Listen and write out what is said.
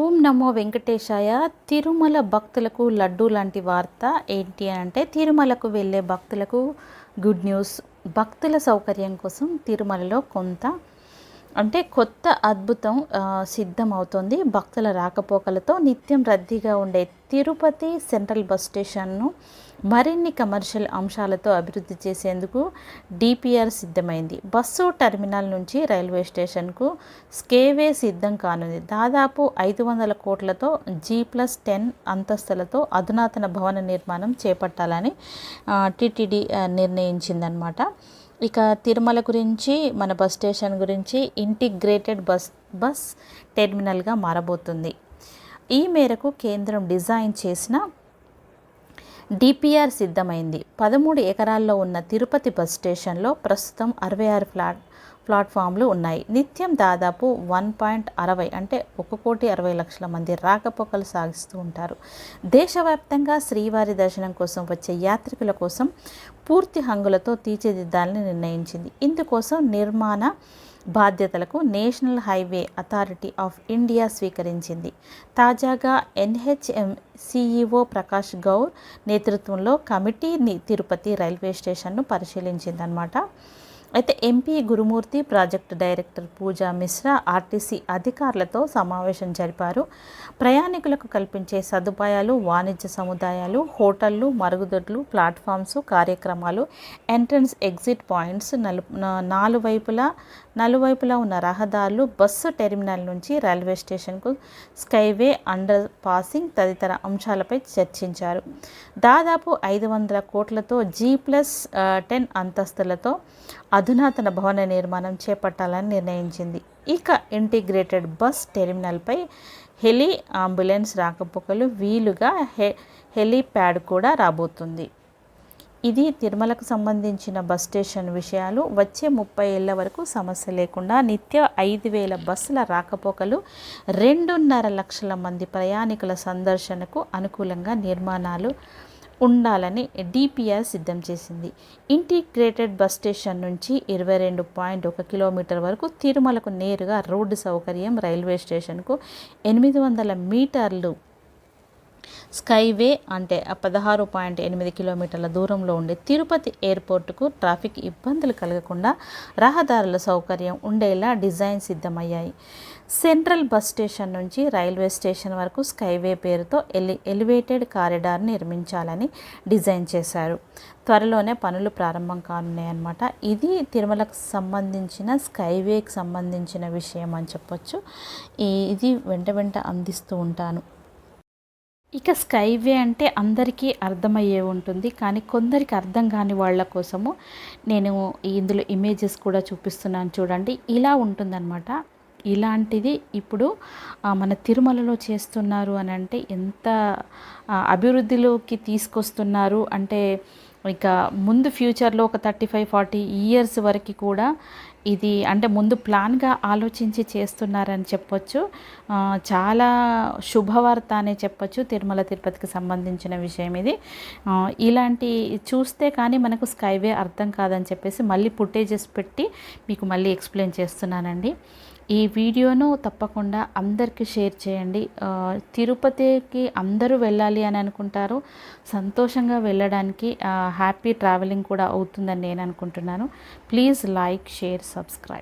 ఓం నమో వెంకటేశాయ. తిరుమల భక్తులకు లడ్డు లాంటి వార్త ఏంటి అంటే తిరుమలకు వెళ్ళే భక్తులకు గుడ్ న్యూస్. భక్తుల సౌకర్యం కోసం తిరుమలలో కొంత అంటే కొత్త అద్భుతం సిద్ధమవుతుంది. భక్తుల రాకపోకలతో నిత్యం రద్దీగా ఉండే తిరుపతి సెంట్రల్ బస్ స్టేషన్ను మరిన్ని కమర్షియల్ అంశాలతో అభివృద్ధి చేసేందుకు డిపిఆర్ సిద్ధమైంది. బస్సు టెర్మినల్ నుంచి రైల్వే స్టేషన్కు స్కేవే సిద్ధం కానుంది. దాదాపు ఐదు వందల కోట్లతో జీ ప్లస్ టెన్ అంతస్తులతో అధునాతన భవన నిర్మాణం చేపట్టాలని టిటిడి నిర్ణయించిందనమాట ఇక తిరుమల గురించి మన బస్ స్టేషన్ గురించి ఇంటిగ్రేటెడ్ బస్ బస్ టెర్మినల్గా మారబోతుంది. ఈ మేరకు కేంద్రం డిజైన్ చేసిన డిపిఆర్ సిద్ధమైంది. పదమూడు ఎకరాల్లో ఉన్న తిరుపతి బస్ స్టేషన్లో ప్రస్తుతం అరవై ఆరు ఫ్లాట్ ప్లాట్ఫామ్లు ఉన్నాయి. నిత్యం దాదాపు వన్ పాయింట్ అరవై అంటే ఒక కోటి అరవై లక్షల మంది రాకపోకలు సాగిస్తూ ఉంటారు. దేశవ్యాప్తంగా శ్రీవారి దర్శనం కోసం వచ్చే యాత్రికుల కోసం పూర్తి హంగులతో తీర్చిదిద్దాలని నిర్ణయించింది. ఇందుకోసం నిర్మాణ బాధ్యతలకు National Highway Authority of India స్వీకరించింది. తాజాగా ఎన్హెచ్ఎం సిఈఓ ప్రకాష్ గౌర్ నేతృత్వంలో కమిటీ తిరుపతి రైల్వే స్టేషన్ను పరిశీలించిందనమాట అయితే MP Gurumurthy project director Pooja Mishra RTC అధికారులతో సమావేశం జరిపారు. ప్రయాణికులకు కల్పించే సదుపాయాలు వాణిజ్య సముదాయాలు హోటళ్ళు మరుగుదొడ్లు ప్లాట్ఫామ్స్ కార్యక్రమాలు ఎంట్రన్స్ ఎగ్జిట్ పాయింట్స్ నలు నాలుగువైపులా నలువైపులా ఉన్న రహదారులు బస్సు టెర్మినల్ నుంచి రైల్వే స్టేషన్కు స్కైవే అండర్ పాసింగ్ తదితర అంశాలపై చర్చించారు. దాదాపు ఐదు వందల కోట్లతో జీ ప్లస్ టెన్ అంతస్తులతో అధునాతన భవన నిర్మాణం చేపట్టాలని నిర్ణయించింది. ఇక ఇంటిగ్రేటెడ్ బస్ టెర్మినల్పై హెలి అంబులెన్స్ రాకపోకలు వీలుగా హె హెలీప్యాడ్ కూడా రాబోతుంది. ఇది తిరుమలకు సంబంధించిన బస్ స్టేషన్ విషయాలు. వచ్చే ముప్పై ఏళ్ళ వరకు సమస్య లేకుండా నిత్య ఐదు వేల బస్సుల రాకపోకలు రెండున్నర లక్షల మంది ప్రయాణికుల సందర్శనకు అనుకూలంగా నిర్మాణాలు ఉండాలని డిపిఆర్ సిద్ధం చేసింది. ఇంటిగ్రేటెడ్ బస్ స్టేషన్ నుంచి ఇరవై రెండు పాయింట్ ఒక కిలోమీటర్ వరకు తిరుమలకు నేరుగా రోడ్డు సౌకర్యం రైల్వే స్టేషన్కు ఎనిమిది వందల మీటర్లు స్కైవే అంటే పదహారు పాయింట్ ఎనిమిది కిలోమీటర్ల దూరంలో ఉండే తిరుపతి ఎయిర్పోర్టుకు ట్రాఫిక్ ఇబ్బందులు కలగకుండా రహదారుల సౌకర్యం ఉండేలా డిజైన్ సిద్ధమయ్యాయి. సెంట్రల్ బస్ స్టేషన్ నుంచి రైల్వే స్టేషన్ వరకు స్కైవే పేరుతో ఎలి ఎలివేటెడ్ కారిడార్ నిర్మించాలని డిజైన్ చేశారు. త్వరలోనే పనులు ప్రారంభం కానున్నాయన్నమాట. ఇది తిరుమలకు సంబంధించిన స్కైవేకి సంబంధించిన విషయం అని చెప్పొచ్చు. ఇది వెంట వెంట అందిస్తూ ఉంటాను. ఇక స్కైవే అంటే అందరికీ అర్థమయ్యే ఉంటుంది కానీ కొందరికి అర్థం కాని వాళ్ళ కోసము నేను ఇందులో ఇమేజెస్ కూడా చూపిస్తున్నాను చూడండి. ఇలా ఉంటుందన్నమాట. ఇలాంటిది ఇప్పుడు మన తిరుమలలో చేస్తున్నారు అని అంటే ఎంత అభివృద్ధిలోకి తీసుకొస్తున్నారు అంటే ఇక ముందు ఫ్యూచర్లో ఒక థర్టీ ఫైవ్ ఫార్టీ ఇయర్స్ వరకు కూడా ఇది అంటే ముందు ప్లాన్గా ఆలోచించి చేస్తున్నారని చెప్పొచ్చు. చాలా శుభవార్త అనే చెప్పొచ్చు తిరుమల తిరుపతికి సంబంధించిన విషయం ఇది. ఇలాంటి చూస్తే కానీ మనకు స్కైవే అర్థం కాదని చెప్పేసి మళ్ళీ ఫుటేజెస్ పెట్టి మీకు మళ్ళీ ఎక్స్ప్లెయిన్ చేస్తున్నానండి. ఈ వీడియోను తప్పకుండా అందరికీ షేర్ చేయండి. తిరుపతికి అందరూ వెళ్ళాలి అని అనుకుంటారు. సంతోషంగా వెళ్ళడానికి హ్యాపీ ట్రావెలింగ్ కూడా అవుతుందని నేను అనుకుంటున్నాను. Please like share subscribe.